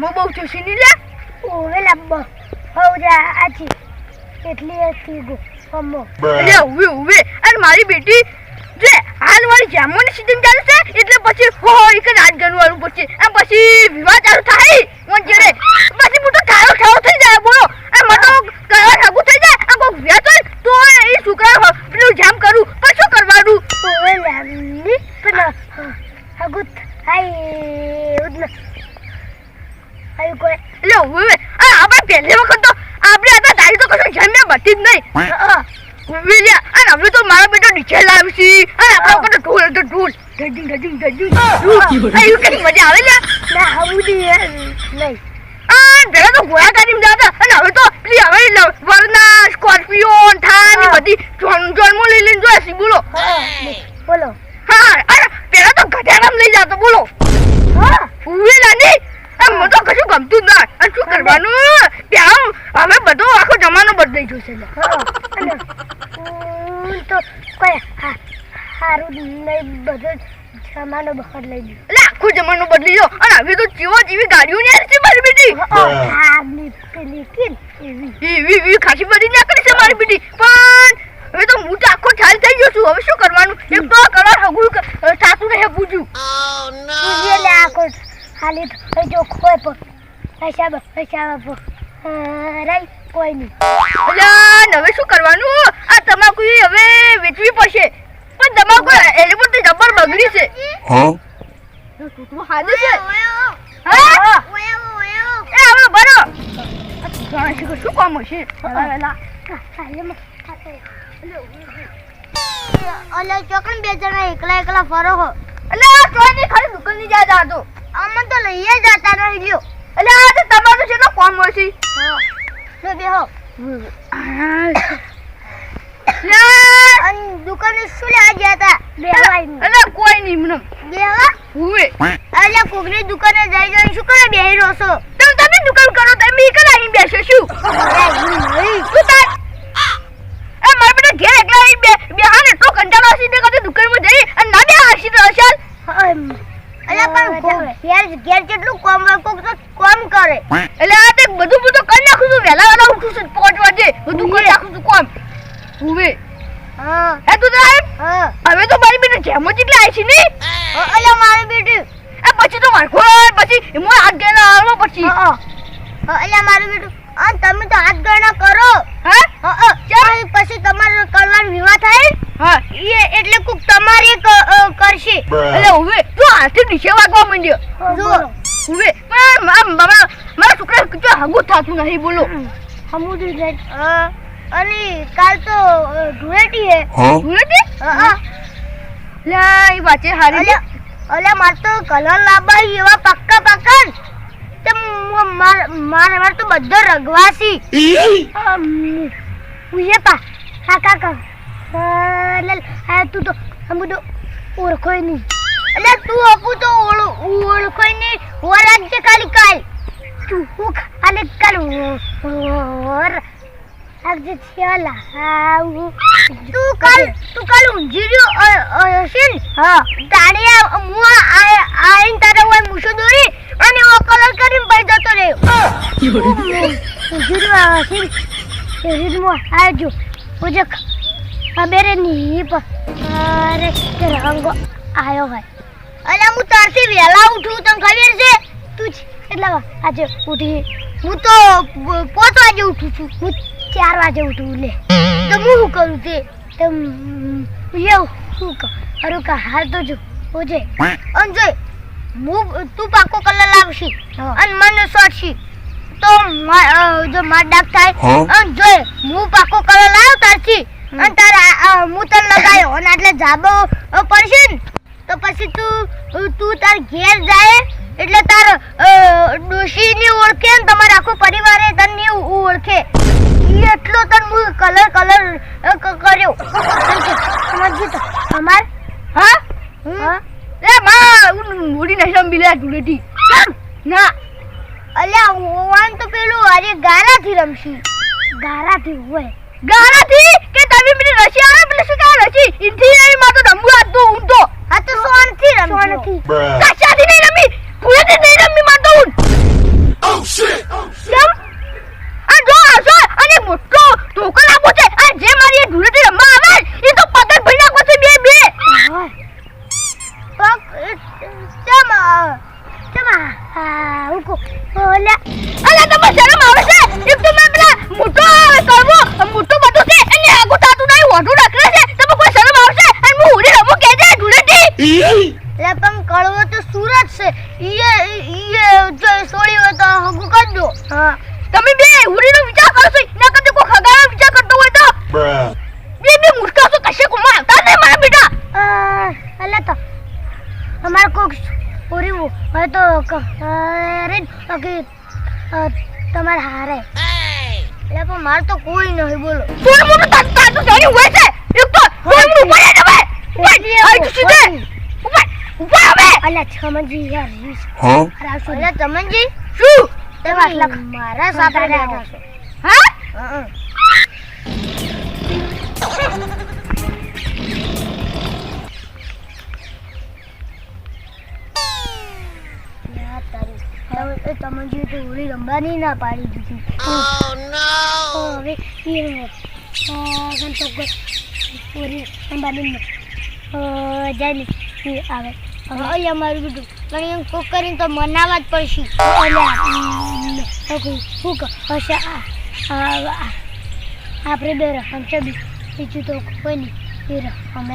જેમાં બહુ ચૂસી ની લે. ઓવે લાંબો હવ જા આજી એટલી હતી ગો અમ્મો અરે ઉવે ઉવે. અને મારી બેટી જે હાલ મારી જામોની સીઝન ચાલુ છે એટલે પછી હો એક રાત ગણવાનું પછી. અને પછી વિવાહ ચાલુ થાય. મન જેડે પછી મોટો તો ઠારો ઠારો થઈ જાય બોલો. અને મોટો કરવા ઠાકું થઈ જાય આ બહુ વ્યાહ થાય તો એ છોકરા પેલું જામ કરું. પણ શું કરવાનું? ઓવે લાંબી પણ હગુત હાય. ઉદન હાય કોઈ એટલે ઊભી અને આપણે પહેલી વખત તો આપણે હતા તારી તો કશું જમ્યા બધી જ નહીં. હા? અને હવે તો મારો બેટો નીચે લાવશી અને આપણા ઉપર ઢોલ તો ઢોલ ધજિંગ ધજિંગ ધજિંગ ઢોલ આ મજા આવે લે ના હવું નહીં પેલા તો ગાડીમાં જતા અને હવે તો પેલી હવે વરના સ્કોર્પિયો થારની બધી જોન જોનમાં લઈ લઈને જોયા છે બોલો. હા બોલો. હા અરે પેલા તો ગધેડામાં લઈ જતો બોલો. હા. ઊભી નાની આ મને તો કશું ગમતું જ ના. અને શું કરવાનું? ત્યાં હવે બધો આખો જમાનો બદલાઈ ગયો હું. તો કોઈ સારું નહીં બધો જમાનો બહાર લઈ ગયો. એટલે આખો જમાનો બદલી ગયો અને હવે તો જીવો જેવી ગાડીઓ ની આવી છે મારી બેટી ની એવી. એવી ખાસી બધી ના કરી છે મારી બેટી. પણ હવે તો હું તો આખો ખ્યાલ થઈ ગયો છું. હવે શું કરવાનું? એક તો કલર હગું સાતું રહે પૂછ્યું લે આખો ખાલી જો ખોય પર હિસાબ હિસાબ રાઈ કોઈ નહીં. એટલે હવે શું કરવાનું? આ તમાકુ હવે વેચવી પડશે. પણ તમાકુ એની પર તો જબર બગડી છે. Huh? તું હાજર છે. હા? હા. એ હવે બરો. શું કામ હશે? ઓલે ચોકન બે જણા એકલા એકલા ફરો હો. આ ચોની ખાલી દુકાનની જાય જાતો અમન તો લઈએ જતા રહી ગયો એટલે આ તો તમારું છે તો મળશે. લો બેહો દુકાને શું લેવા ગયા હતા? બેહવાય એટલે કોઈ નહીં મને. બેહવા હુવે અલ્યા કોકની દુકાને જઈ જઈને શું કરે બેહી રહો છો? તમે તમે દુકાન કરો તમે અહીં બેસો શું? તું તાર એ મારા બેટા ઘેર એકલા બે બેહાને એટલો કંટાળો હશે ને કદી દુકાનમાં જઈ અને ના બે હસી તો હશે અલ્યા કો- ઘેર કેટલું કોમ કોક તો કોમ કરે. એટલે આ તે બધું બધું કરી નાખું છું વેલા વેલા ઉઠું છું પાંચ વાગે બધું કરી નાખું છું કોમ. હુવે હા. એ તું હા. હવે તો મારી બેટી જેમ જ એટલે આવી છે ને? અલ્યા મારી બેટી. એ પછી તો વાળખો પછી હું હાથ ગયેલા હાલમાં પછી. હા અલ્યા મારી બેટી. આ તમે તો હાથ ગણના કરો. હા? હા, હા. પછી તમારે તમારો કરવાનો વિવાહ થાય? હા એ એટલે કોક તમારે ક- કરશે. એટલે હવે તું હાથે નીચે વાગવા માંડ્યો. જો હવે પણ મા- મારા મારા છોકરા કીધું હગું થતું નહીં. બોલો. સમુદ્ર જાય. હા અને કાલ તો ધૂળેટી હે? ધૂળેટી? હા. લા એ વાંચે હારી લે. અલ્યા અલ્યા માર તો કલર લાંબા એવા પાક્કા પાક્કા. તે માર માર માર તો બધો રગવાસી. ઉયે પા હા કાકા. લે આ તું તો આમ બધું ઓળખોય નહીં એટલે તું અપુ તો ઓળ ઓળખોય નહીં ઓળખ છે ખાલી કાલ તું હું ખાલી કાલ ઓર આજે છેલા હા તું કાલ તું કાલ ઊંઘી રહ્યો હશે ને હા તારે હું આઈને તારે ઓય મૂછો દોરી અને ઓ કલર કરીને ભાઈ જતો રહ્યો ઊંઘી રહ્યો હશે એ આવજો પૂજક નહીં પણ અરે રંગો આયો હોય. અલ્યા હું તારથી વહેલા ઉઠું તને ખબર છે? તું જ એટલા આજે ઉઠી. હું તો પાંચ વાગે ઉઠું છું. હું ચાર વાગે ઉઠું લે. તો હું શું કરું તે? તો એવું શું કર અરે કા હાલ તો જો ઓજે અને જોઈ હું તું પાકો કલર લાવશી અને મને સોટશી. તો જો માર ડાક થાય? અને જોઈ હું પાકો કલર લાવ તારથી અને તારા હું તને લગાયો અને એટલે જાબો પડશે ને તો પછી તું તું તાર ઘેર જાય એટલે તાર ડોશી ની ઓળખે ને તમારા આખો પરિવારે તને ની ઓળખે. એટલો તને હું કલર કલર કર્યો. સમજી તો? અમાર? હા? હા. લે માં ઉડી નહીં સંભી લે ધૂળેટી. ના. અલ્યા ઓવાન તો પેલું આજે ગારાથી રમશી. ગારાથી હોય. ગારાથી? રસી પેલી રસી આવે પેલી શું કહે રસી ઇન્થી નહીં માં તો રમવું આજ તો ઊંટ તો હા તો સોનથી રમ સોનથી કશાથી નહીં રમી પૂરે થી નહીં રમી માં તો ઊંટ ઓ શિટ આ જો આ જો અને મોટો ટોકર આપો છે ઈએ ઈએ જો સોળી હોય તો હગું કરી દો હા. તમે બે ઉડીનો વિચાર કરો છો ના કરતો કોઈ ખગાનો વિચાર કરતો હોય તો. બે બે મૂર્ખા છો કશે કુમાર આવતા નહીં મારા બેટા. અલા તો અમારે કોક પૂરી હોય તો ક- અરે બાકી તમારે હારે. એટલે પણ મારે તો કોઈ નહીં બોલો. થોડું મોટું તાતું તાતું જાણી હોય છે એક તો થોડું મોટું પડે તમે ઉપર આઈ તો સીધે ઉપર ઉપર આવે છમજી યાર રીસ Huh? રાવશું અલા તમનજી? શું? તે વાટલા મારા સાથે બેઠા છો. હા? તમનજી તો હોળી રમવાની ના પાડી દીધી. તો હવે એ સંતો હોળી રમવાની જાય આવે. હવે અમારું બધું પણ એમ કોક કરીને તો મનાવવા જ પડશે. શું હશે આ આ- આ- આપણે બે રમશે બી. બીજું તો કોઈ નહીં. એ રમ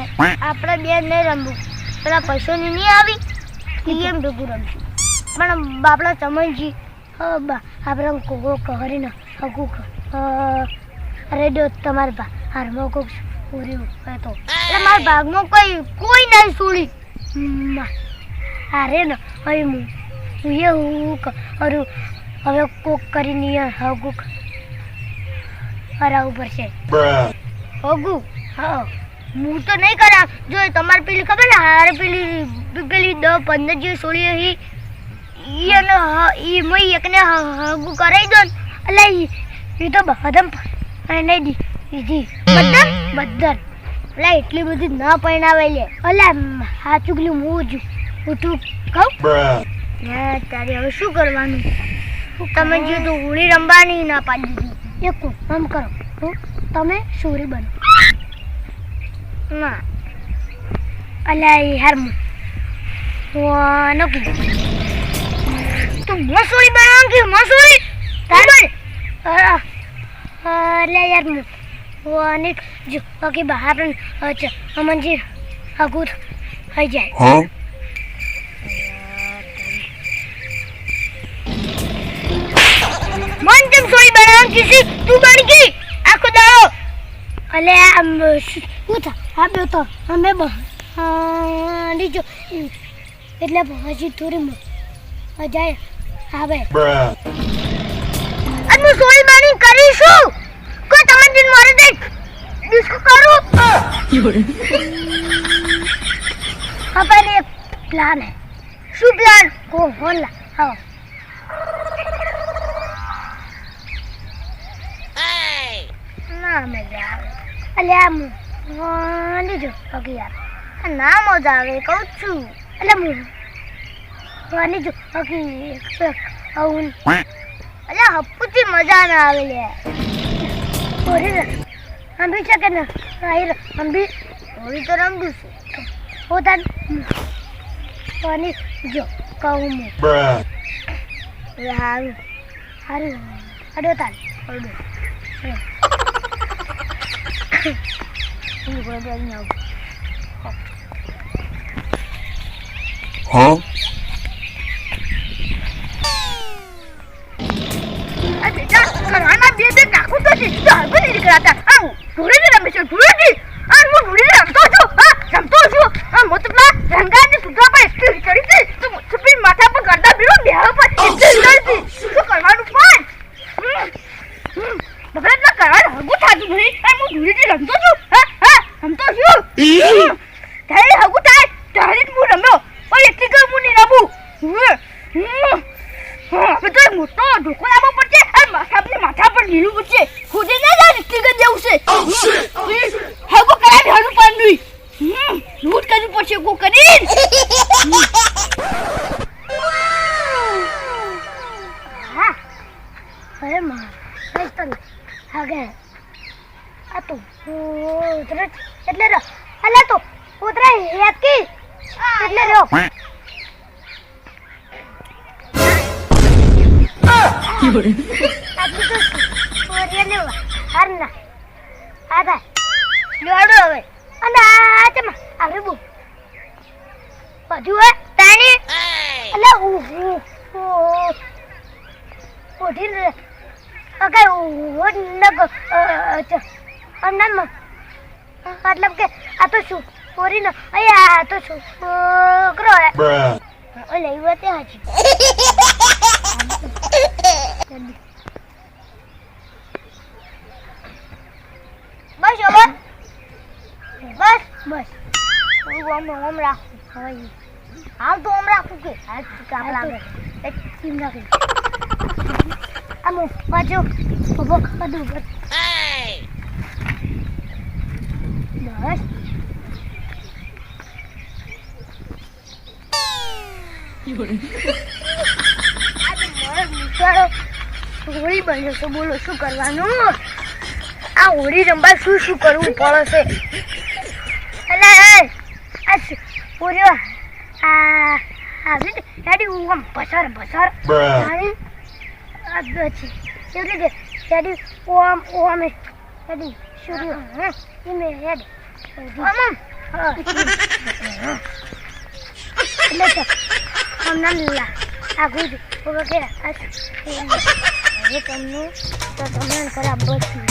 આપણે બે નહીં રમવું. પેલા પૈસોની નહીં આવી એમ ભેગું રમશું. પણ બાપડા ચમનજી આપણે કોકો કરીને અરે રેડિયો તમારા હારમાં કોક પૂર્યું હોય તો. એટલે મારા ભાગમાં કોઈ કોઈ નહીં છોડી અરે ને હવે હું એ હવે કોક કરીને હગુ કરાવવું પડશે હગુ? હા. હું તો નહીં કરા જો, તમારે પેલી ખબર ને હારે પેલી પેલી દસ પંદર જેવી સોળી હી ઈ અને હ- ઈ મય એકને હગુ કરાવી દો ને. એટલે ઈ તો બધા નહીં દીધી બધા બદન એટલે એટલી બધી ન પરણાવે લે અલા હા ચુગલી હું જ ઉઠું કહું ના તારે હવે શું કરવાનું તમે જે તો હોળી રમવાની ના પાડી દીધી એક કામ કરો હું તમે સોરી બનો ના અલ્યા યાર વાનો કીધું તું મસૂરી બનાવ કે મસૂરી તારે અલ્યા યાર જો બાકી બહાર અમનજી હગું થઈ જાય. મન તેમ સોઈ બનાવ કીસી તું બની ગઈ? આખો દાડો. અલે આમ શું થા? હા બે તો. અમે લીજો એટલે હજી થોડી મ- જાય આવે. Bruh. અને હું સોઈ બની કરીશું દિન મારે દે ડિસ્કો કરું? આપણે એક પ્લાન હે. શું પ્લાન કો હોલા હા ના મજા આવે. અલ્યા આમ લીજો ઓકે યાર ના મજા આવે કહું છું. એટલે હું લીજો ઓકે આવું અલ્યા હપ્પુથી મજા ના આવે લે. ઓરે અંબી છે કે ના આઈ અંબી હોળી તો રમવું છે હો તાન પાણી જો કહું હું Bruh. હારું હારું અડો તાન અડો હું ગોળ બોલ ના Huh? મોટો ઢોકો લાવવો પડશે માથા પર લીલું પડશે ખોદે ના જાય નીકળી ગઈ છે હગો પડશે કો કરી અરે માં મસ્ત આ તો ઉતરે એટલે અલે તો ઉતરે હેકી એટલે રો મતલબ કે આ તો શું પોરી ન અયા આ તો શું છોકરો હે Bruh. ઓલે ઈ હાજી બસ હવે બસ બસ હું આમ આમ રાખું હવે હાલ તો આમ રાખું કે હાલ કામ લાગે એક ટીમ રાખી આમ બાજુ ઊભો બધું બસ આજે મારો બિચારો હોળી બને છે બોલો શું કરવાનું? આ હોળી રમવા શું શું કરવું પડે છે એટલે એ, આ શું, પૂર્યો આ આવી હેડી હું આમ. અને એવી રીતે હેડી ઓમ ઓમ સૂર્ય ઇમે હેડ ઓમ ઓમ હા. એટલે તો Alhamdulillah. Aku itu, aku kira as. હવે તમને તો તમને ખરાબ બચ્યું